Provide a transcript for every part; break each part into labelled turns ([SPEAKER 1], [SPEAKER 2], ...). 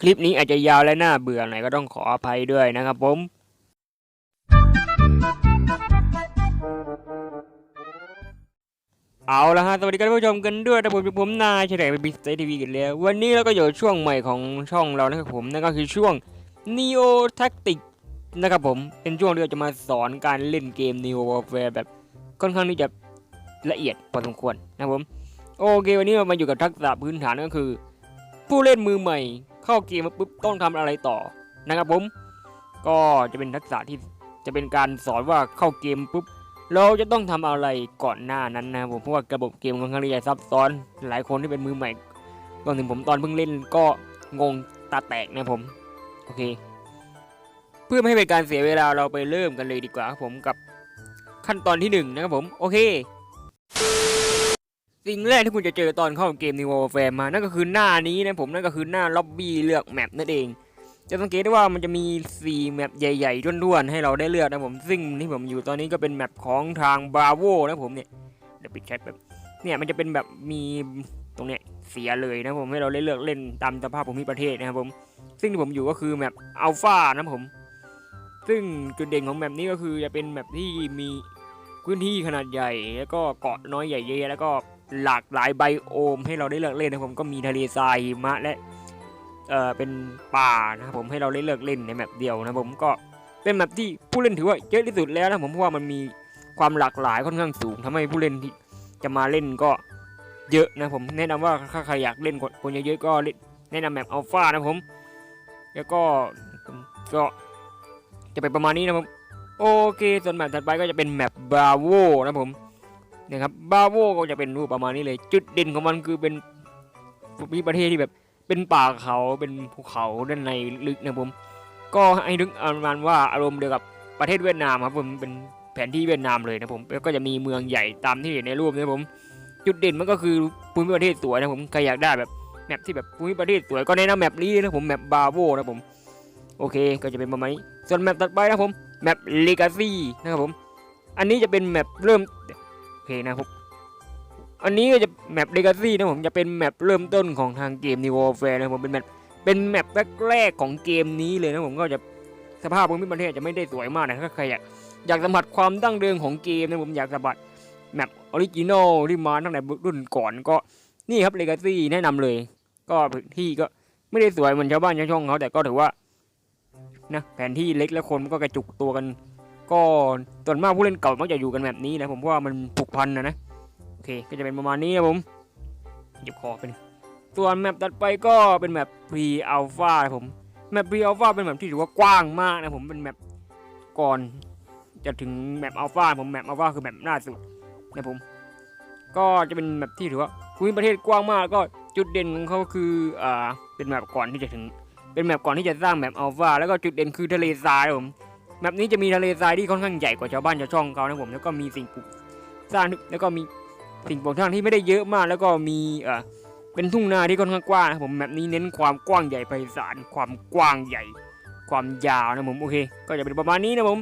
[SPEAKER 1] คลิปนี้อาจจะยาวและน่าเบื่อหน่อยก็ต้องขออภัยด้วยนะครับผม เอาละฮะ สวัสดีท่านผู้ชมกันด้วยนะผมผมนายเฉลยไปบิสเตทีวีกันแล้ว วันนี้เราก็อยู่ช่วงใหม่ของช่องเรานะครับผม นั่นก็คือช่วง Neo Tactic นะครับผม เป็นช่วงที่เราจะมาสอนการเล่นเกม Neo Warfare แบบค่อนข้างที่จะละเอียดพอสมควรนะครับผม โอเค วันนี้เรามาอยู่กับทักษะพื้นฐานก็คือ ผู้เล่นมือใหม่ เข้าเกมมาปุ๊บต้องทำอะไรต่อนะครับผม ก็จะเป็นทักษะที่จะเป็นการสอนว่าเข้าเกมปุ๊บเราจะต้องทำอะไรก่อนหน้านั้นนะครับผมเพราะว่าระบบเกมค่อนข้างที่จะซับซ้อน หลายคนที่เป็นมือใหม่รวมถึงผมตอนเพิ่งเล่นก็งงตาแตกนะผมโอเค เพื่อไม่ให้เป็นการเสียเวลาเราไปเริ่มกันเลยดีกว่าครับผมกับขั้นตอนที่หนึ่งนะครับผมโอเค สิ่งแรกที่คุณจะเจอตอนเข้าเกม New Warfare มานั่นก็คือหน้านี้นะผมนั่นก็คือหน้าล็อบบี้เลือกแมปนั่นเอง จะสังเกตได้ว่ามันจะมี 4 แมปใหญ่ๆด้วนๆ ให้เราได้เลือกนะผมซึ่งที่ผมอยู่ตอนนี้ก็เป็นแมปของทาง Bravo นะผมเนี่ยเดี๋ยวปิดแคปแบบเนี่ยมันจะเป็นแบบมีตรงเนี้ยเสียเลยนะผมให้เราได้เลือกเล่นตามสภาพภูมิประเทศนะครับผม ซึ่งที่ผมอยู่ก็คือแมปอัลฟานะผม ซึ่งจุดเด่นของแมปนี้ก็คือจะเป็นแมปที่มีพื้นที่ขนาดใหญ่แล้วก็เกาะน้อยใหญ่เยแล้วก็ หลากหลายไบโอมให้เราได้เลือกเล่นนะผมก็มีทะเลทรายหิมะและเอ่อเป็นป่านะครับผมให้เราได้เลือกเล่นในแมปเดียวนะผมก็เป็นแมปที่ผู้เล่นถือว่าเยอะที่สุดแล้วนะผมเพราะว่ามันมีความหลากหลายค่อนข้างสูงทำให้ผู้เล่นที่จะมาเล่นก็เยอะนะผมแนะนำว่าถ้าใครอยากเล่นคนเยอะๆก็เล่นแนะนำแมปอัลฟานะผม แล้วก็ก็จะเป็นประมาณนี้นะผมโอเคส่วนแมปถัดไปก็จะเป็นแมปบราโวนะผม นะครับบาโวก็จะเป็นรูปประมาณนี้เลย จุดเด่นของมันคือเป็นภูมิประเทศที่แบบเป็นป่าเขาเป็นภูเขาด้านในลึกนะผมก็ให้นึกประมาณว่าอารมณ์เดียวกับประเทศเวียดนามครับผมเป็นแผนที่เวียดนามเลยนะผมแล้วก็จะมีเมืองใหญ่ตามที่เห็นในรูปนะผม จุดเด่นมันก็คือภูมิประเทศสวยนะผมใครอยากได้แบบแมปที่แบบภูมิประเทศสวยก็แนะนำแมปนี้นะผมแมปบาโวนะผมโอเคก็จะเป็นประมาณนี้ส่วนแมปต่อไปนะผมแมปเลกาซี่นะครับผม อันนี้จะเป็นแมปเริ่ม เคนะครับอันนี้ก็จะแมปเลกาซี่นะผมจะเป็นแมปเริ่มต้นของทางเกมนิวอร์แฟร์นะผมเป็นแมปเป็นแมปแรกๆของเกมนี้เลยนะผมก็จะสภาพภูมิประเทศจะไม่ได้สวยมากนะถ้าใครอยากอยากสัมผัสความดั้งเดิมของเกมนะผมอยากสัมผัสแมปออริจินอลที่มาตั้งแต่รุ่นก่อนก็นี่ครับเลกาซี่แนะนำเลย ก็พื้นที่ก็ไม่ได้สวยเหมือนชาวบ้านชาวช่องเขาแต่ก็ถือว่านะแผนที่เล็กและคนก็กระจุกตัวกัน ก็ส่วนมากผู้เล่นเก่ามักจะอยู่กันแบบนี้นะผมเพราะว่ามันผูกพันนะนะโอเคก็จะเป็นประมาณนี้นะผมเก็บคอไปหนึ่งส่วนแมปตัดไปก็เป็นแมป pre alpha นะผมแมป pre alpha เป็นแมปที่ถือว่ากว้างมากนะผมเป็นแมปก่อนจะถึงแมป alpha ผมแมป alpha คือแมปล่าสุดนะผมก็จะเป็นแมปที่ถือว่าภูมิประเทศกว้างมากก็จุดเด่นของเขาคืออ่าเป็นแมปก่อนที่จะถึง เป็นแมปก่อนที่จะสร้างแมป alpha แล้วก็จุดเด่นคือทะเลทรายผม แมปนี้จะมีทะเลทรายที่ค่อนข้างใหญ่กว่าชาวบ้านชาวช่องเขานะผมแล้วก็มีสิ่งปลูกสร้างแล้วก็มีสิ่งปลูกสร้างที่ไม่ได้เยอะมาก แล้วก็มีเอ่อเป็นทุ่งนาที่ค่อนข้างกว้างนะผมแบบนี้เน้นความกว้างใหญ่ไพศาลความกว้างใหญ่ ความยาวนะผมโอเค ก็จะเป็นประมาณนี้นะผม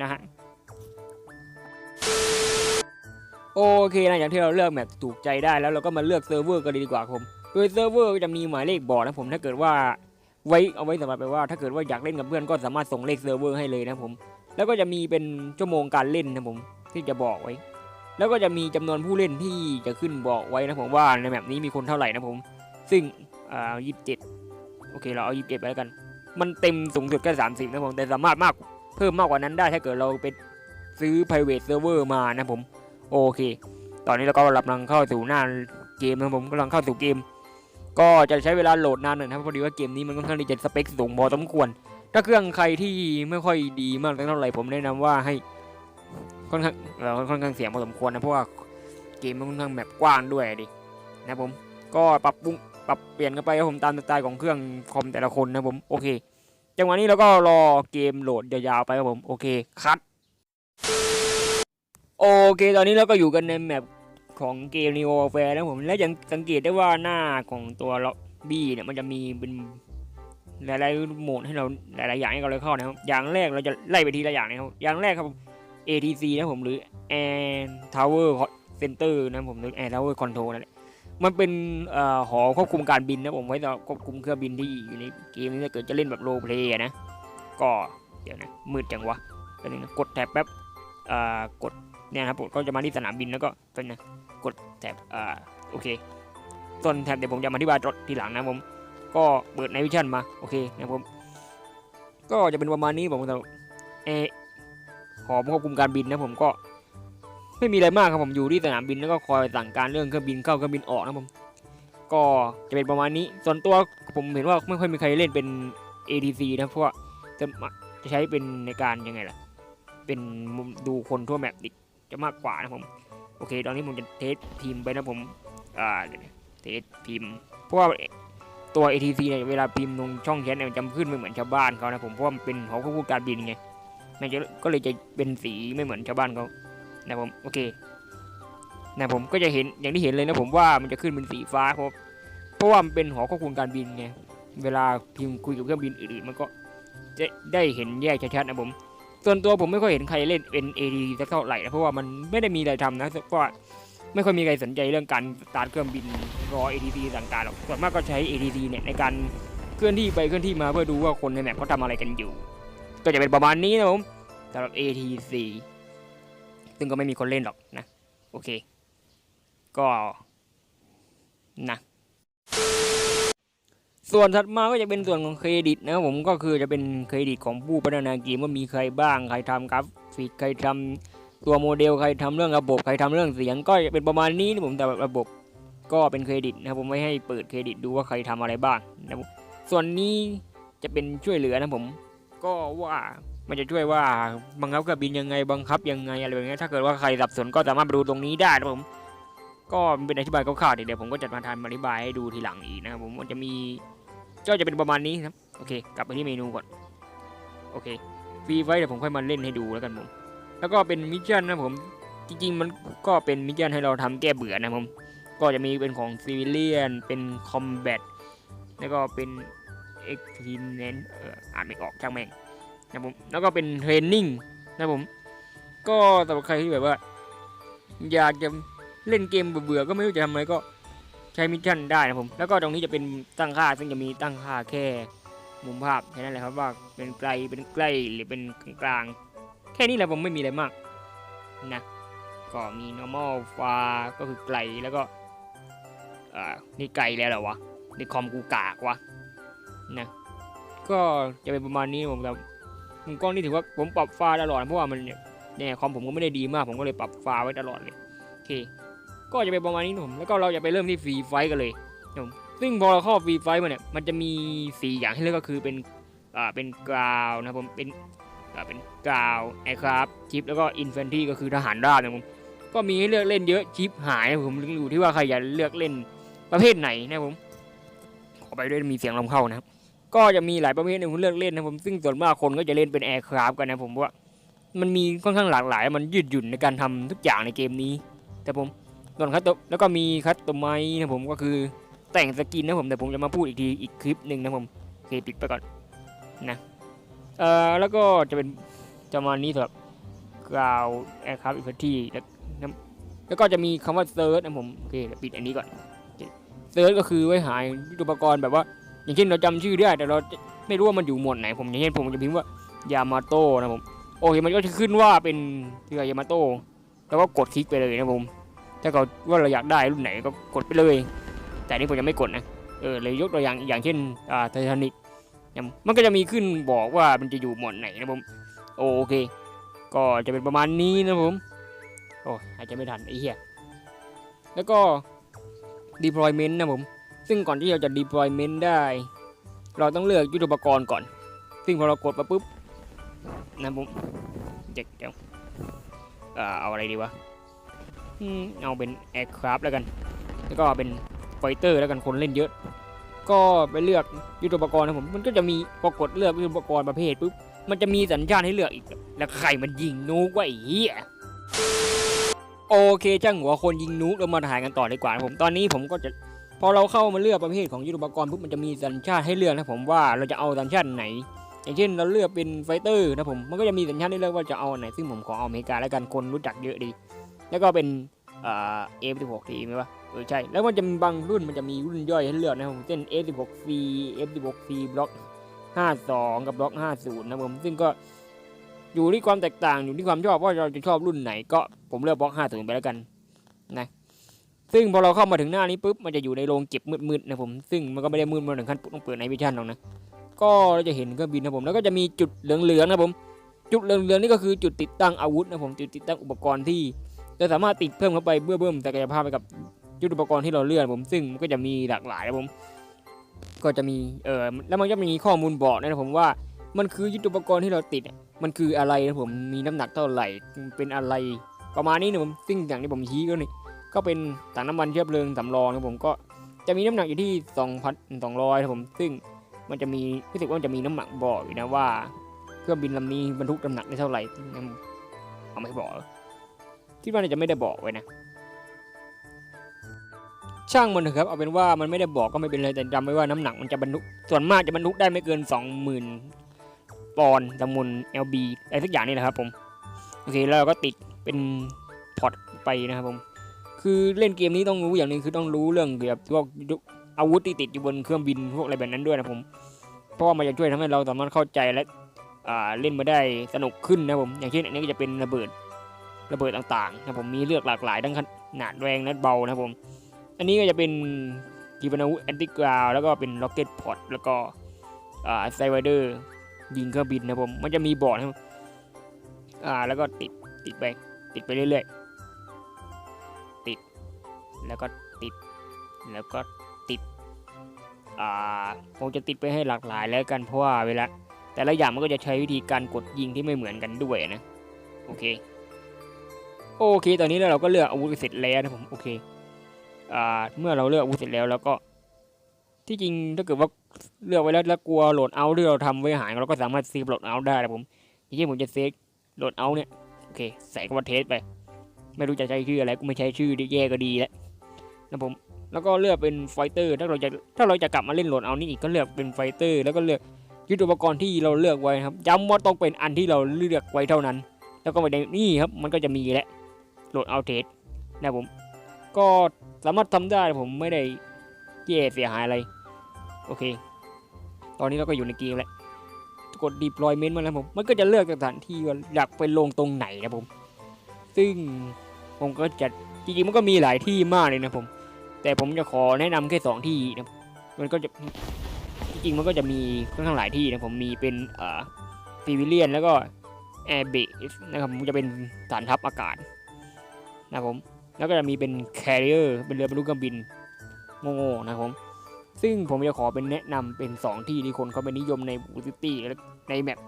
[SPEAKER 1] นะฮะโอเคนะอย่างที่เราเลือกแมปถูกใจได้แล้วเราก็มาเลือกเซิร์ฟเวอร์กันดีกว่าผม โดยเซิร์ฟเวอร์จะมีหมายเลขบอกนะผมถ้าเกิดว่า ไว้เอาไว้สำหรับแปลว่าถ้าเกิดว่าอยากเล่นกับเพื่อนก็สามารถส่งเลขเซิร์ฟเวอร์ให้เลยนะผม แล้วก็จะมีเป็นชั่วโมงการเล่นนะผมที่จะบอกไว้ แล้วก็จะมีจำนวนผู้เล่นที่จะขึ้นบอกไว้นะผมว่าในแบบนี้มีคนเท่าไหร่นะผม ซึ่งอ่ายี่สิบเจ็ดโอเคเราเอายี่สิบเจ็ดไปแล้วกัน มันเต็มสูงสุดแค่สามสิบนะผมแต่สามารถมากเพิ่มมากกว่านั้นได้ถ้าเกิดเราไปซื้อ private server มานะผม โอเค ตอนนี้เราก็กำลังเข้าสู่หน้าเกมนะผมกำลังเข้าสู่เกม ก็จะใช้เวลาโหลดนานหน่อยนะครับพอดีว่าเกมนี้มันค่อนข้างที่จะสเปคสูงพอสมควร ถ้าเครื่องใครที่ไม่ค่อยดีมากเท่าไหร่ผมแนะนำว่าให้ค่อนข้างเอ่อค่อนข้างเสียงพอสมควรนะเพราะว่าเกมมันค่อนข้างแบบกว้างด้วยดินะผมก็ปรับปรุงปรับเปลี่ยนกันไปครับผมตามสไตล์ของเครื่องคอมแต่ละคนนะผมโอเคจังหวะนี้เราก็รอเกมโหลดยาวๆไปครับผมโอเคคัดโอเค ตอนนี้เราก็อยู่กันในแมป ของเกม Neo Warfare นะผมและยังสังเกตได้ว่าหน้าของตัวล็อบบี้เนี่ยมันจะมีเป็นหลายๆโหมดให้เราหลายๆอย่างให้เราเลยเข้านะครับ อย่างแรกเราจะไล่ไปทีละอย่างนะครับอย่างแรกครับ ATC นะผมหรือ Air Tower Center นะผมหรือ Air Tower Control นั่นแหละมันเป็นอหอควบคุมการบินนะผมไว้สำหรับควบคุมเครื่องบินที่อยู่ในเกมนี้ถ้าเกิดจะเล่นแบบโรเพลย์นะก็เดี๋ยวนะมืดจังวะเป็นงนะกดแท็บแป๊บกดเนี่ยนะครับผมก็จะมาที่สนามบินแล้วก็เป็นนะ แท็บอ่าโอเคส่วนแท็บเดี๋ยวผมจะมาอธิบายทีหลังนะผม ก็เปิดในวิชั่นมาโอเคนะผมก็จะเป็นประมาณนี้ผมแต่เออหอควบคุมการบินนะผมก็ไม่มีอะไรมากครับผมอยู่ที่สนามบินแล้วก็คอยสั่งการเรื่องเครื่องบินเข้าเครื่องบินออกนะผมก็จะเป็นประมาณนี้ ส่วนตัวผมเห็นว่าไม่ค่อยมีใครเล่นเป็น ATC นะเพราะจะจะใช้เป็นในการยังไงล่ะ เป็นดูคนทั่วแมปดิจะมากกว่านะผม โอเค ตอนนี้ผมจะเทสพิมพ์ไปนะผม อ่า เทสพิมพ์ เพราะว่าตัว ATC เนี่ยเวลาพิมพ์ลงช่องแชทเนี่ยมันจะขึ้นไม่เหมือนชาวบ้านเขานะผมเพราะว่ามันเป็นหอควบคุมการบินไงมันจะก็เลยจะเป็นสีไม่เหมือนชาวบ้านเขานะผมโอเคนะผมก็จะเห็นอย่างที่เห็นเลยนะผมว่ามันจะขึ้นเป็นสีฟ้าเพราะเพราะว่ามันเป็นหอควบคุมการบินไงเวลาพิมพ์คุยกับเครื่องบินอื่นๆ มันก็จะได้เห็นแยกชัดๆนะผม ส่วนตัวผมไม่ค่อยเห็นใครเล่นเป็น AD สักเท่าไหร่นะเพราะว่ามันไม่ได้มีอะไรทำนะเพราะว่าไม่ค่อยมีใครสนใจเรื่องการสตาร์ทเครื่องบินรอ ADC ต่างๆหรอกส่วนมากก็ใช้ ADC เนี่ยในการเคลื่อนที่ไปเคลื่อนที่มาเพื่อดูว่าคนในแมปเขาทำอะไรกันอยู่ ก็จะเป็นประมาณนี้นะผมสำหรับ ATC ซึ่งก็ไม่มีคนเล่นหรอกนะ โอเค ก็นะ ส่วนถัดมาก็จะเป็นส่วนของเครดิตนะครับผมก็คือจะเป็นเครดิตของผู้พัฒนาเกมว่ามีใครบ้างใครทำกราฟิกใครทำตัวโมเดลใครทำเรื่องระบบใครทำเรื่องเสียง ก็จะเป็นประมาณนี้นะผมแต่ระบบก็เป็นเครดิตนะครับผมไม่ให้เปิดเครดิตดูว่าใครทำอะไรบ้างนะครับผมส่วนนี้จะเป็นช่วยเหลือนะผม ก็ว่ามันจะช่วยว่าบังคับเครื่องบินยังไงบังคับยังไงอะไรแบบนี้ถ้าเกิดว่าใครสับสนก็สามารถไปดูตรงนี้ได้นะผมก็เป็นอธิบายคร่าวๆเดี๋ยวผมก็จะมาทำอธิบายให้ดูทีหลังอีกนะครับผมมันจะมี ก็จะเป็นประมาณนี้ครับโอเค กลับไปที่เมนูก่อน โอเคฟรีไฟเดี๋ยวผมค่อยมาเล่นให้ดูแล้วกันผม แล้วก็เป็นมิชชั่นนะผม จริงๆ มันก็เป็นมิชชั่นให้เราทำแก้เบื่อนะผม ก็จะมีเป็นของซีวิเลียน เป็นคอมแบท แล้วก็เป็นเอ็กทีเนนเอออ่านไม่ออกช่างแม่งนะผม แล้วก็เป็นเทรนนิ่งนะผม ก็สำหรับใครที่แบบว่า อยากจะเล่นเกมเบื่อๆ ก็ไม่รู้จะทำอะไรก็ ช้มิชชั่นได้นะผม แล้วก็ตรงนี้จะเป็นตั้งค่า ซึ่งจะมีตั้งค่าแค่มุมภาพแค่นั้นแหละครับว่าเป็นไกลเป็นใกล้หรือเป็นกลางแค่นี้แหละผมไม่มีอะไรมากนะก็มี normal far ก็คือไกลแล้วก็อ่านี่ไกลแล้วเหรอวะในคอมกูกากวะนะก็จะเป็นประมาณนี้ผมแต่มุมกล้องนี่ถือว่าผมปรับฟ้าตลอดเพราะว่ามันเนี่ยคอมผมก็ไม่ได้ดีมาก ผมก็เลยปรับฟ้าไว้ตลอดเลยโอเค ก็จะเป็นประมาณนี้นะผมแล้วก็เราจะไปเริ่มที่ฟรีไฟท์กันเลยนะผมซึ่งพอเราเข้าฟรีไฟท์มาเนี่ยมันจะมีสี่อย่างให้เลือกก็คือเป็นอ่าเป็นกราวนะผมเป็นอ่าเป็นกราวแอร์คราฟชิปแล้วก็อินฟันทรีก็คือทหารราบนะผมก็มีให้เลือกเล่นเยอะชิปหายนะผมอยู่ที่ว่าใครอยากเลือกเล่นประเภทไหนนะผมขอไปด้วยมีเสียงลมเข้านะครับก็จะมีหลายประเภทในผมเลือกเล่นนะผมซึ่งส่วนมากคนก็จะเล่นเป็นแอร์คราฟกันนะผมว่ามันมีค่อนข้างหลากหลาย มันยืดหยุ่นในการทำทุกอย่างในเกมนี้ แต่ผม ส่วนคัตโตแล้วก็มีคัตโตไมนะผมก็คือแต่งสกินนะผมแต่ผมจะมาพูดอีกทีอีกคลิปหนึ่งนะผมโอเคปิดไปก่อนนะเอ่อแล้วก็จะเป็นจะมาณนี้สำหรับกราวแอร์คราฟอินฟันทีแล้วแล้วก็จะมีคำว่าเซิร์ชนะผมโอเคปิดอันนี้ก่อนเซิร์ชก็คือไว้หาอุปกรณ์แบบว่า อย่างเช่นเราจำชื่อได้แต่เราไม่รู้ว่ามันอยู่หมวดไหนผมอย่างเช่นผมจะพิมพ์ว่ายามาโต้นะผมโอเคมันก็จะขึ้นว่าเป็นเรือยามาโต้แล้วก็กดคลิกไปเลยนะผม ถ้าเขาว่าเราอยากได้รุ่นไหนก็กดไปเลย แต่นี่ผมยังไม่กดนะเออเลยยกตัวอย่างอย่างเช่นอ่าไททานิกมันก็จะมีขึ้นบอกว่ามันจะอยู่หมวดไหนนะผมโอเค ก็จะเป็นประมาณนี้นะผมโอ้อาจจะไม่ทันไอ้เหี้ยแล้วก็ deployment นะผม ซึ่งก่อนที่เราจะ deployment ได้ เราต้องเลือกยุทธปกรณ์ก่อน ซึ่งพอเรากดไปปุ๊บนะผมเด็กเดี๋ยวเอ่อเอาอะไรดีวะ เอาเป็น aircraft แล้วกัน แล้วก็เป็นไฟเตอร์แล้วกันคนเล่นเยอะ ก็ไปเลือกยุทธปกรณ์นะผม มันก็จะมีพอกดเลือกยุทธปกรณ์ประเภทปุ๊บ มันจะมีสัญชาติให้เลือกอีก แล้วใครมันยิงนูกว่าไอ้เหี้ยโอเคจ้างหัวคนยิงนูกเรามาถ่ายกันต่อดีกว่านะผม ตอนนี้ผมก็จะพอเราเข้ามาเลือกประเภทของยุทธปกรณ์ปุ๊บมันจะมีสัญชาติให้เลือกนะผมว่าเราจะเอาสัญชาติไหน อย่างเช่นเราเลือกเป็นไฟเตอร์นะผมมันก็จะมีสัญชาติให้เลือกว่าจะเอาไหนซึ่งผมขอเอาอเมริกาแล้วกันคนรู้จักเยอะดี แล้วก็เป็นเอฟสิบหกทีไหมวะเออใช่ แล้วมันจะมีบางรุ่นมันจะมีรุ่นย่อยให้เลือกนะครับผมเช่น F16C F16C บล็อก 52 กับบล็อก 50 นะผมซึ่งก็อยู่ที่ความแตกต่างอยู่ที่ความชอบว่าเราจะชอบรุ่นไหนก็ผมเลือกบล็อก 50 ไปแล้วกันนะซึ่งพอเราเข้ามาถึงหน้านี้ปุ๊บมันจะอยู่ในโรงเก็บมืดๆนะผมซึ่งมันก็ไม่ได้มืดมาถึงขั้นต้องเปิดในวิชั่นหรอกนะก็เราจะเห็นเครื่องบินนะผมแล้วก็จะมีจุดเหลืองๆนะผมจุดเหลืองๆนี่ก็คือจุดติดตั้งอาวุธนะผมจุดติดตั้งอุปกรณ์ที่ จะสามารถติดเพิ่มเข้าไปเพื่อเพิ่มศักยภาพไปกับยุทธุปกรณ์ที่เราเลือกนผมซึ่งก็จะมีหลากหลายนะผมก็จะมีเออแล้วมันก็มีข้อมูลบอกนะผมว่ามันคือยุทธุปกรณ์ที่เราติด มันคืออะไรนะผมมีน้ำหนักเท่าไหร่เป็นอะไรประมาณนี้นะผมซึ่งอย่างที่ผมชี้ก็นี่ก็เป็นถังน้ำมันเชื้อเพลิงสำรองนะผมก็จะมีน้ำหนักอยู่ที่2,200นะผมซึ่งมันจะมีรู้สึกว่าจะมีน้ำหนักบอกอยู่นะว่า เครื่องบินลำนี้บรรทุกน้ำหนักได้เท่าไหร่เอาไม่บอก คิดว่าน่าจะไม่ได้บอกไว้นะ ช่างมันเถอะครับ เอาเป็นว่ามันไม่ได้บอกก็ไม่เป็นไรแต่จำไว้ว่าน้ำหนักมันจะบรรทุกส่วนมากจะบรรทุกได้ไม่เกิน 20,000ปอนด์จำนวน LB อะไรสักอย่างนี่แหละครับผมโอเคแล้วเราก็ติดเป็นพอร์ตไปนะครับผมคือเล่นเกมนี้ต้องรู้อย่างหนึงคือต้องรู้เรื่องเกี่ยวกับพวกอาวุธที่ติดอยู่บนเครื่องบินพวกอะไรแบบนั้นด้วยนะผม เพราะว่ามันจะช่วยทำให้เราสามารถเข้าใจและเล่นมาได้สนุกขึ้นนะผม อย่างเช่นอันนี้ก็จะเป็นระเบิด ระเบิดต่างๆนะผมมีเลือกหลากหลายทั้งขนาดแรงและเบานะผมอันนี้ก็จะเป็นกีปนาวุธแอนติกราวแล้วก็เป็นล็อกเก็ตพอตแล้วก็อ่าไซไวเดอร์ยิงเครื่องบินนะผมมันจะมีบอร์ดนะครับอ่าแล้วก็ติดติดไปติดไปเรื่อยๆ ติดแล้วก็ติดแล้วก็ติดอ่าผมจะติดไปให้หลากหลายแล้วกันเพราะว่าเวลาแต่ละอย่างมันก็จะใช้วิธีการกดยิงที่ไม่เหมือนกันด้วยนะโอเค โอเค ตอนนี้เราก็เลือกอาวุธเสร็จแล้วนะผม โอเค อ่า เมื่อเราเลือกอาวุธเสร็จแล้วแล้วก็ ที่จริงถ้าเกิดว่าเลือกไว้แล้วแล้วกลัวโหลดเอาที่เราทำไว้หายเราก็สามารถซีฟโหลดเอาได้นะผมทีนี้ผมจะเซฟโหลดเอาเนี่ยโอเค ใส่คำว่าเทสไป ไม่รู้จะใช้ชื่ออะไรกูไม่ใช้ชื่อแย่ก็ดีแล้วนะผมแล้วก็เลือกเป็นไฟเตอร์ถ้าเราจะถ้าเราจะกลับมาเล่นโหลดเอานี่อีกก็เลือกเป็นไฟเตอร์แล้วก็เลือกยุทธุปกรณ์ที่เราเลือกไว้ครับย้ำว่าต้องเป็นอันที่เราเลือกไว้เท่านั้น แล้วก็ไม่ได้นี่ครับมันก็จะมีแหละ โหลดเอาเทสนะผม ก็สามารถทำได้ผมไม่ได้แย่เสียหายอะไร โอเค ตอนนี้เราก็อยู่ในเกมแล้วกด deployment มาแล้วผม มันก็จะเลือกสถานที่ว่าอยากไปลงตรงไหนนะผม ซึ่งผมก็จะจริงๆมันก็มีหลายที่มากเลยนะผม แต่ผมจะขอแนะนำแค่สองที่นะมันก็จะจริงๆมันก็จะมีค่อนข้างหลายที่นะผมมีเป็นเอ่อซีวิเลียนแล้วก็แอร์เบสนะครับมันจะเป็นฐานทัพอากาศ นะผม แล้วก็จะมีเป็นแคริเออร์เป็นเรือบรรทุกเครื่องบินโง่ๆนะผมซึ่งผมจะขอเป็นแนะนำเป็น 2 ที่ที่คนเขาไปนิยมในบูซิตี้ในแมป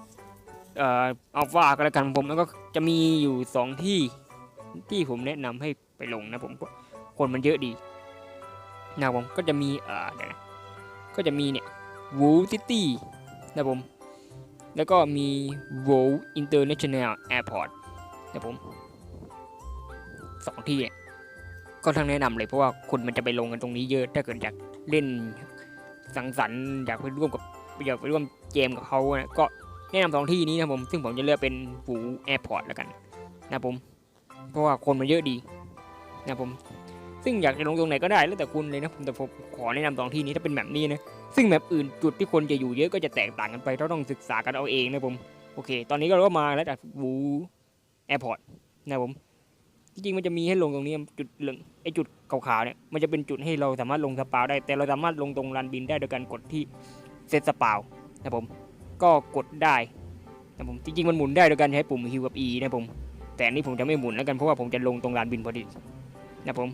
[SPEAKER 1] เอ่ออัลฟาก็แล้วกันผมแล้วก็จะมีอยู่ 2 ที่ที่ผมแนะนำให้ไปลงนะผมคนมันเยอะดีนะผมก็จะมีเอ่อเดี๋ยวนะก็จะมีเนี่ยวูซิตี้นะผม แล้วก็มี w o l International Airport นะผม สองที่เนี่ยก็ทั้งแนะนำเลยเพราะว่าคนมันจะไปลงกันตรงนี้เยอะ ถ้าเกิดอยากเล่นสังสรรค์อยากไปร่วมกับอยากไปร่วมเกมกับเขานะก็แนะนำสองที่นี้นะผมซึ่งผมจะเลือกเป็น w o l Airport แล้วกัน นะผมเพราะว่าคนมันเยอะดี นะผม ซึ่งอยากจะลงตรงไหนก็ได้แล้วแต่คุณเลยนะผมแต่ผมขอแนะนำสองที่นี้ถ้าเป็นแบบนี้นะซึ่งแบบอื่นจุดที่คนจะอยู่เยอะก็จะแตกต่างกันไปเราต้องศึกษากันเอาเองนะผมโอเค ตอนนี้ก็เราก็มาแล้วจากวูแอร์พอร์ตนะผม จริงมันจะมีให้ลงตรงนี้จุดเหลืองไอจุดขาวๆเนี่ยมันจะเป็นจุดให้เราสามารถลงสปาวได้ แต่เราสามารถลงตรงลานบินได้โดยการกดที่เซตสปาวนะผมก็กดได้นะผมจริงๆมันหมุนได้โดยการใช้ปุ่มฮิวกับ E นะผมแต่อันนี้ผมจะไม่หมุนแล้วกันเพราะว่าผมจะลงตรงลานบินพอดีนะผม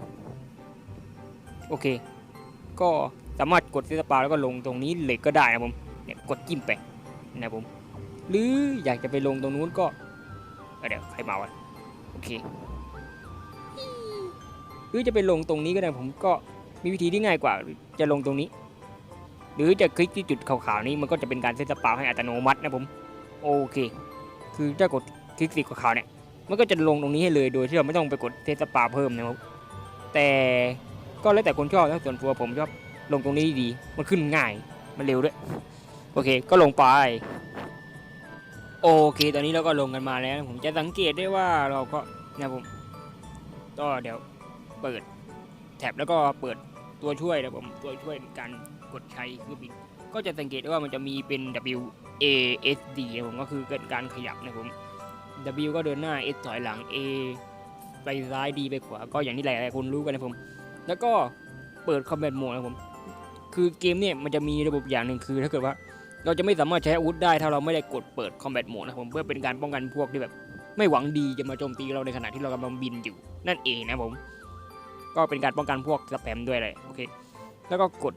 [SPEAKER 1] โอเค ก็สามารถกดเซตสปาแล้วก็ลงตรงนี้เลยก็ได้นะผมเนี่ยกดจิ้มไปนะผมหรืออยากจะไปลงตรงนู้นก็เเดี๋ยวใครมาวะโอเค รือจะไปลงตรงนี้ก็ได้ผมก็มีวิธีที่ง่ายกว่าจะลงตรงนี้ หรือจะคลิกที่จุดขาวๆนี้มันก็จะเป็นการเซตสปาให้อัตโนมัตินะผมโอเค คือถ้ากดคลิกสีขาวเนี่ยมันก็จะลงตรงนี้ให้เลยโดยที่เราไม่ต้องไปกดเซตสปาเพิ่มนะครับแต่ก็แล้วแต่คนชอบนะส่วนตัวผมชอบลงตรงนี้ดีมันขึ้นง่ายมันเร็วด้วยโอเคก็ลงไปโอเค ตอนนี้เราก็ลงกันมาแล้ว ผมจะสังเกตได้ว่าเราก็นะผมก็เดี๋ยว เปิดแท็บแล้วก็เปิดตัวช่วยนะผมตัวช่วยในการกดใช้เครื่องบินก็จะสังเกตได้ว่ามันจะมีเป็น W A S D นะผมก็คือเกิดการขยับนะผม W ก็เดินหน้า S ถอยหลัง A ไปซ้าย D ไปขวา ก็อย่างที่หลายๆคนรู้กันนะผม แล้วก็เปิด Combat Mode นะผม คือเกมเนี่ยมันจะมีระบบอย่างหนึ่งคือถ้าเกิดว่าเราจะไม่สามารถใช้อาวุธได้ถ้าเราไม่ได้กดเปิด Combat Mode นะผมเพื่อเป็นการป้องกันพวกที่แบบ ไม่หวังดีจะมาโจมตีเราในขณะที่เรากำลังบินอยู่นั่นเองนะผม ก็เป็นการป้องกันพวกสแปมด้วยเลยโอเค แล้วก็กด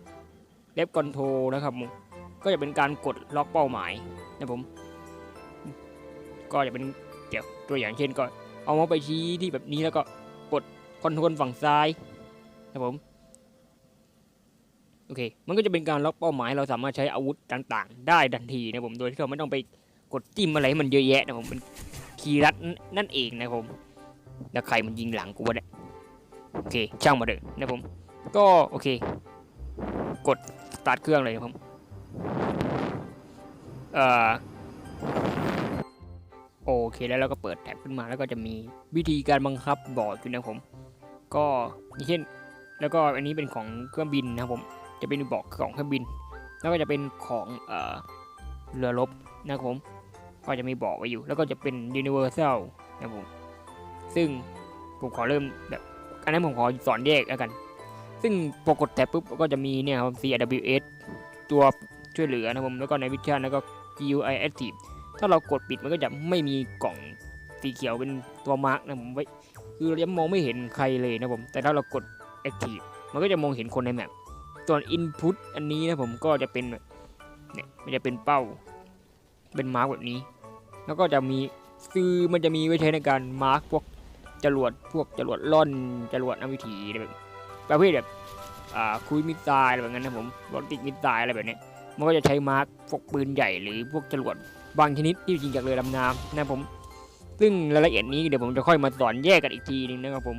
[SPEAKER 1] Left Control นะครับผมก็จะเป็นการกดล็อกเป้าหมายนะผม ก็จะเป็นเดี๋ยวตัวอย่างเช่นก็เอามาไปชี้ที่แบบนี้แล้วก็กดคอนโทรลฝั่งซ้ายนะผมโอเค มันก็จะเป็นการล็อกเป้าหมาย เราสามารถใช้อาวุธต่าง ๆ ได้ทันทีนะผม โดยที่เราไม่ต้องไปกดจิ้มอะไรให้มันเยอะแยะนะผมเป็นคีย์รัดนั่นเองนะผม แล้วใครมันยิงหลังกูวะเนี่ย เคช่างมาเถอะนะผมก็โอเค กดสตาร์ทเครื่องเลยนะผมเอ่อโอเคแล้วเราก็เปิดแท็บขึ้นมาแล้วก็จะมีวิธีการบังคับบอก อยู่นะผม ก็อย่างเช่น แล้วก็อันนี้เป็นของเครื่องบินนะผมจะเป็นบอกของเครื่องบิน แล้วก็จะเป็นของเอ่อเรือรบนะครับผม ก็จะมีบอกไว้อยู่ แล้วก็จะเป็น universal นะผม ซึ่งผมขอเริ่มแบบ อันนั้นผมขอสอนแยกแล้วกัน ซึ่งพอกดแท็บปุ๊บก็จะมีเนี่ยครับ CRWS ตัวช่วยเหลือนะผมแล้วก็ในวิชั่นแล้วก็ GUI Active ถ้าเรากดปิดมันก็จะไม่มีกล่องสีเขียวเป็นตัวมาร์กนะผมไว้คือเราจะมองไม่เห็นใครเลยนะผม แต่ถ้าเรากด Active มันก็จะมองเห็นคนในแมปส่วน Input อันนี้นะผมก็จะเป็นเนี่ยมันจะเป็นเป้า เป็นมาร์กแบบนี้ แล้วก็จะมีคือมันจะมีไว้ใช้ในการมาร์กพวก จรวดพวกจรวดล่อนจรวดนำวิถีอะไรแบบประเภทแบบอ่าคุยมิสไซล์อะไรแบบนั้นนะผมรถติดมิสไซล์อะไรแบบนี้มันก็จะใช้มาร์กพวกปืนใหญ่หรือพวกจรวดบางชนิดที่ยิงจากเรือดำน้ำนะผม ซึ่งรายละเอียดนี้เดี๋ยวผมจะค่อยมาสอนแยกกันอีกทีนึงนะครับผม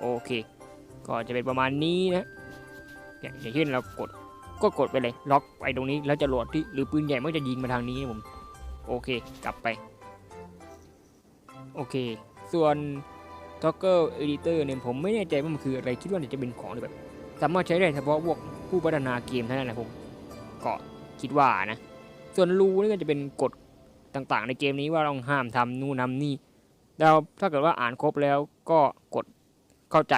[SPEAKER 1] โอเค ก็จะเป็นประมาณนี้นะอย่างเช่นเรากดก็กดไปเลยล็อกไปตรงนี้แล้วจะโหลดที่หรือปืนใหญ่มันจะยิงมาทางนี้นะผม โอเค กลับไป โอเค ส่วน Toggle Editor เนี่ยผมไม่แน่ใจว่ามันคืออะไรคิดว่าจะเป็นของแบบ สามารถใช้ได้เฉพาะพวกผู้พัฒนาเกมเท่านั้นนะผมก็คิดว่านะ ส่วนรูนี่ก็จะเป็นกฎต่างๆ ในเกมนี้ว่าต้องห้ามทำนู่นทำนี่แล้วถ้าเกิดว่าอ่านครบแล้วก็กดเข้าใจ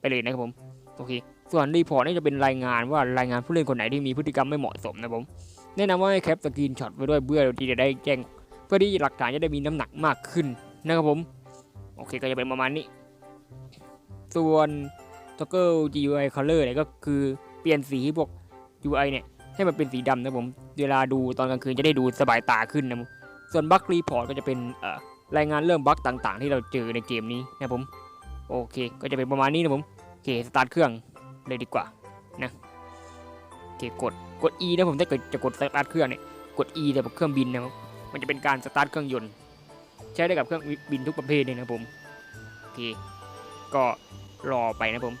[SPEAKER 1] ไปเลยนะครับผมโอเคส่วนรีพอร์ตนี่จะเป็นรายงานว่ารายงานผู้เล่นคนไหนที่มีพฤติกรรมไม่เหมาะสมนะผมแนะนำว่าให้แคปสกรีนช็อตไว้ด้วยเพื่อที่จะได้แจ้ง เพื่อที่หลักฐานจะได้มีน้ำหนักมากขึ้นนะครับผม โอเคก็จะเป็นประมาณนี้ ส่วน Toggle GUI Color เนี่ยก็คือเปลี่ยนสีพวก UI เนี่ยให้มันเป็นสีดำนะผม เวลาดูตอนกลางคืนจะได้ดูสบายตาขึ้นนะผมส่วนบั g รีพอร์ตก็จะเป็นรายงานเรื่องบั๊กต่างๆ ที่เราเจอในเกมนี้นะผม โอเค ก็จะเป็นประมาณนี้นะผม โอเค สตาร์ทเครื่องเลยดีกว่านะโอเคกด กด E นะผม ถ้าเกิดจะกดสตาร์ทเครื่องเนี่ย กด E แต่บบเครื่องบินนะครับ มันจะเป็นการสตาร์ทเครื่องยนต์ ใช้ได้กับเครื่องบินทุกประเภทเลยนะผมโอเคก็รอไปนะผม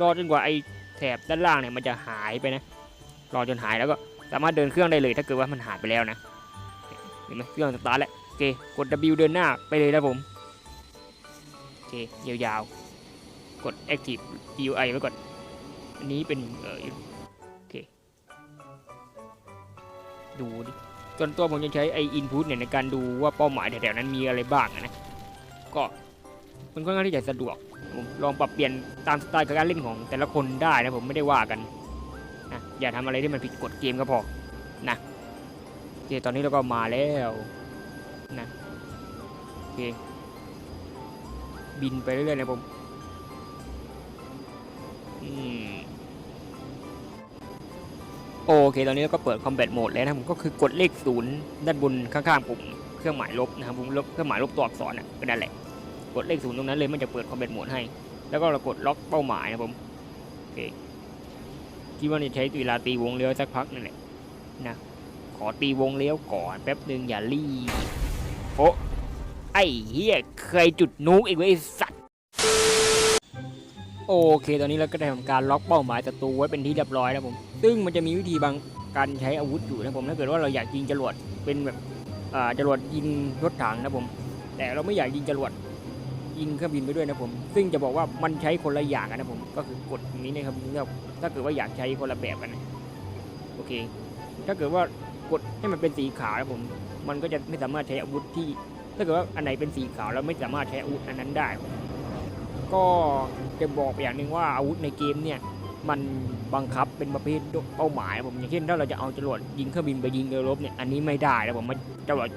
[SPEAKER 1] รอจนกว่าไอ้แถบด้านล่างเนี่ยมันจะหายไปนะ รอจนหายแล้วก็สามารถเดินเครื่องได้เลย ถ้าเกิดว่ามันหายไปแล้วนะเห็นไหมเครื่องสตาร์ทแล้วโอเคกด W เดินหน้าไปเลยนะผมโอเคยาวๆกด Active UI ไว้ก่อนอันนี้เป็นเออโอเคดูดิ ส่วนตัวผมจะใช้ไอ้ input เนี่ยในการดูว่าเป้าหมายแถวๆนั้นมีอะไรบ้างนะ ก็มันค่อนข้างที่จะสะดวกผมลองปรับเปลี่ยนตามสไตล์การเล่นของแต่ละคนได้นะผมไม่ได้ว่ากันนะอย่าทำอะไรที่มันผิดกฎเกมก็พอนะโอเคตอนนี้เราก็มาแล้วนะโอเคบินไปเรื่อยๆนะผมอืม โอเค ตอนนี้เราก็เปิด combat mode แล้วนะผมก็คือกดเลขศูนย์ด้านบนข้างๆปุ่มเครื่องหมายลบนะครับผมลบเครื่องหมายลบตัวอักษรน่ะก็นั่นแหละกดเลขศูนย์ตรงนั้นเลยมันจะเปิด combat mode ให้ แล้วก็เรากดล็อกเป้าหมายนะผมโอเคคิดว่าจะใช้เวลาตีวงเลี้ยวสักพักนั่นแหละนะขอตีวงเลี้ยวก่อนแป๊บหนึ่งอย่ารีบโอ้ไอ้เฮียเคยจุดนุกอีกเว้ยไอ้สัตว์โอเค ตอนนี้เราก็ได้ทำการล็อกเป้าหมายศัตรูไว้เป็นที่เรียบร้อยแล้วผม ซึ่งมันจะมีวิธีบางการใช้อาวุธอยู่นะผมถ้าเกิดว่าเราอยากยิงจรวดเป็นแบบจรวดยิงรถถังนะผม แต่เราไม่อยากยิงจรวดยิงเครื่องบินไปด้วยนะผม ซึ่งจะบอกว่ามันใช้คนละอย่างนะผม ก็คือกดนี้นะครับเลือกถ้าเกิดว่าอยากใช้คนละแบบกันนะโอเค ถ้าเกิดว่ากดให้มันเป็นสีขาวนะผม มันก็จะไม่สามารถใช้อาวุธที่ ถ้าเกิดว่าอันไหนเป็นสีขาวแล้วไม่สามารถใช้อาวุธอันนั้นได้ ก็จะบอกอย่างหนึ่งว่าอาวุธในเกมเนี่ย มันบังคับเป็นประเภทเป้าหมายนะผมอย่างเช่นถ้าเราจะเอาจรวดยิงเครื่องบินไปยิงเรือรบเนี่ยอันนี้ไม่ได้นะผมมันจรวด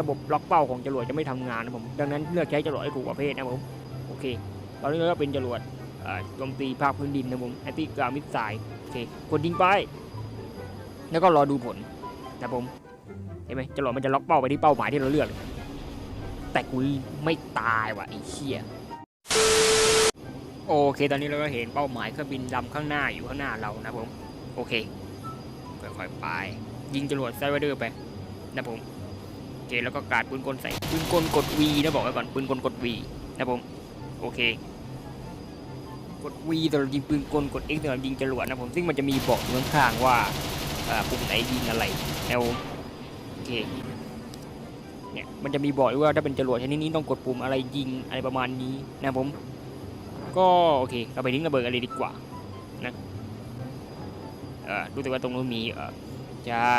[SPEAKER 1] ระบบล็อกเป้าของจรวดจะไม่ทำงานนะผมดังนั้นเลือกใช้จรวดให้ถูกประเภทนะผมโอเคตอนนี้ก็เป็นจรวดเอ่อโจมตีภาคพื้นดินนะผมแอนตี้กรามิสไซล์โอเคกดยิงไป แล้วก็รอดูผลนะผมเห็นไหมจรวดมันจะล็อกเป้าไปที่เป้าหมายที่เราเลือกแต่กูไม่ตายว่ะไอ้เชี่ย โอเค ตอนนี้เราก็เห็นเป้าหมายเครื่องบินดำข้างหน้าอยู่ข้างหน้าเรานะผม โอเค ค่อยๆไป ยิงจรวดไซเวอร์เดอร์ไปนะผมโอเคแล้วก็การดปืนกลใส่ปืนกลกด V นะบอกไว้ก่อนปืนกลกด V นะผม โอเค กด V ตลอนเรายิงปืนกลกด X ตอนเรายิงจรวดนะผม ซึ่งมันจะมีบอกอยู่ข้างๆว่าปุ่มไหนยิงอะไรนะผมโอเคเนี่ยมันจะมีบอกวยว่าถ้าเป็นจรวดชนิดนี้ต้องกดปุ่มอะไรยิงอะไรประมาณนี้นะผม ก็โอเคเราไปทิ้งระเบิดกันเลยดีกว่านะเออรู้สึกว่าตรงนู้นมีเออใช่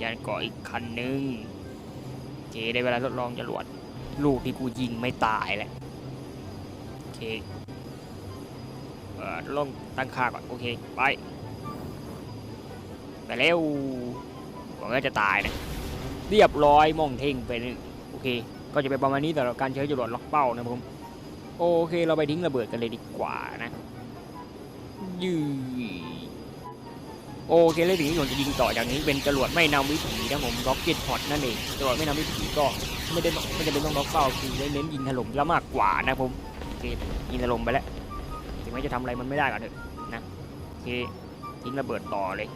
[SPEAKER 1] ยานเกาะอีกคันนึงโอเคได้เวลาทดลองจรวดลูกที่กูยิงไม่ตายแหละโอเคเออลองตั้งค่าก่อนโอเคไปไปเร็วหวังว่าจะตายนะเรียบร้อยมองเท่งไปหนึ่งโอเค ก็จะเป็นประมาณนี้สำหรับการใช้จรวดล็อกเป้านะผม โอเค เราไปทิ้งระเบิดกันเลยดีกว่านะยืโอเคเลยถึงที่ผมจะยิงต่อจากนี้เป็นจรวดไม่นำวิถีนะผมล็อกเก็ตพอตนั่นเองจรวดไม่นำวิถีก็ไม่ได้ไม่จำเป็นต้องล็อกเป้าคือเน้นยิงถล่มแล้วมากกว่านะผมโอเคยิงถล่มไปแล้วถึงแม้จะทำอะไรมันไม่ได้ก่อนเถอะนะโอเคทิ้งระเบิดต่อเลย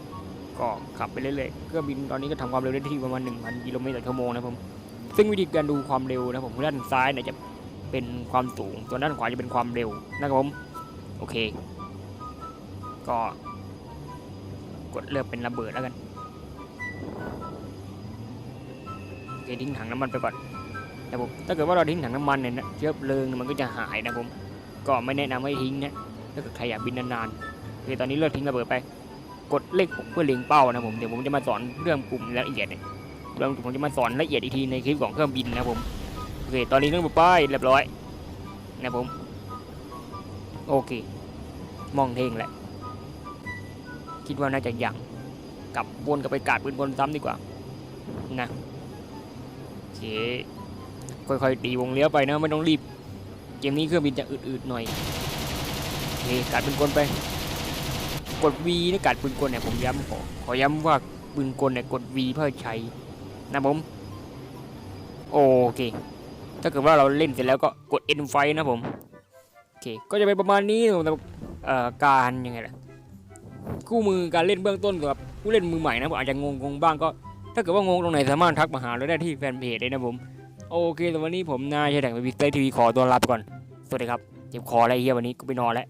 [SPEAKER 1] ก็ขับไปเรื่อยๆเครื่องบินตอนนี้ก็ทำความเร็วได้ที่ประมาณ1,000กิโลเมตรต่อชั่วโมงนะผมซึ่งวิธีการดูความเร็วนะผมด้านซ้ายเนี่ยจะ เป็นความสูงส่วนด้านขวาจะเป็นความเร็วนะครับผมโอเค ก็ กดเลือกเป็นระเบิดแล้วกันโอเคทิ้งถังน้ำมันไปก่อนนะผมถ้าเกิดว่าเราทิ้งถังน้ำมันเนี่ยนะเชื้อเพลิงมันก็จะหายนะผมก็ไม่แนะนำให้ทิ้งนะถ้าเกิดใครอยากบินนานๆโอเคตอนนี้เลิกทิ้งระเบิดไป กดเลขเพื่อเล็งเป้านะผมเดี๋ยวผมจะมาสอนเรื่องปุ่มละเอียดเนี่ยเรื่องผมจะมาสอนละเอียดอีกทีในคลิปของเครื่องบินนะผม เค ตอนนี้เรื่องไปเรียบร้อยนะผม โอเค มองเทงแหละ คิดว่าน่าจะยังกลับวนกลับไปกาดปืนบนซ้ำดีกว่า นะโอเคค่อยๆตีวงเลี้ยวไปนะไม่ต้องรีบ เกมนี้เครื่องบินจะอืดๆหน่อยโอเคกาดปืนกลไป กด V นะกาดปืนกลเนี่ยผมย้ำขอขอย้ำว่าปืนกลเนี่ยกด V เพื่อใช้นะผมโอเค ถ้าเกิดว่าเราเล่นเสร็จแล้วก็กด end fight นะผมโอเคก็จะเป็นประมาณนี้นะการยังไงล่ะคู่มือการเล่นเบื้องต้นกับผู้เล่นมือใหม่นะผมอาจจะงงงบ้างก็ ถ้าเกิดว่างงตรงไหนสามารถทักมาหาเราได้ที่แฟนเพจได้นะผมโอเคแต่วันนี้ผมนายชัยแดงไปวิกเตอร์ทีวีขอตัวลาไปก่อน สวัสดีครับ เจ็บคอไรเฮียวันนี้ก็ไปนอนแล้ว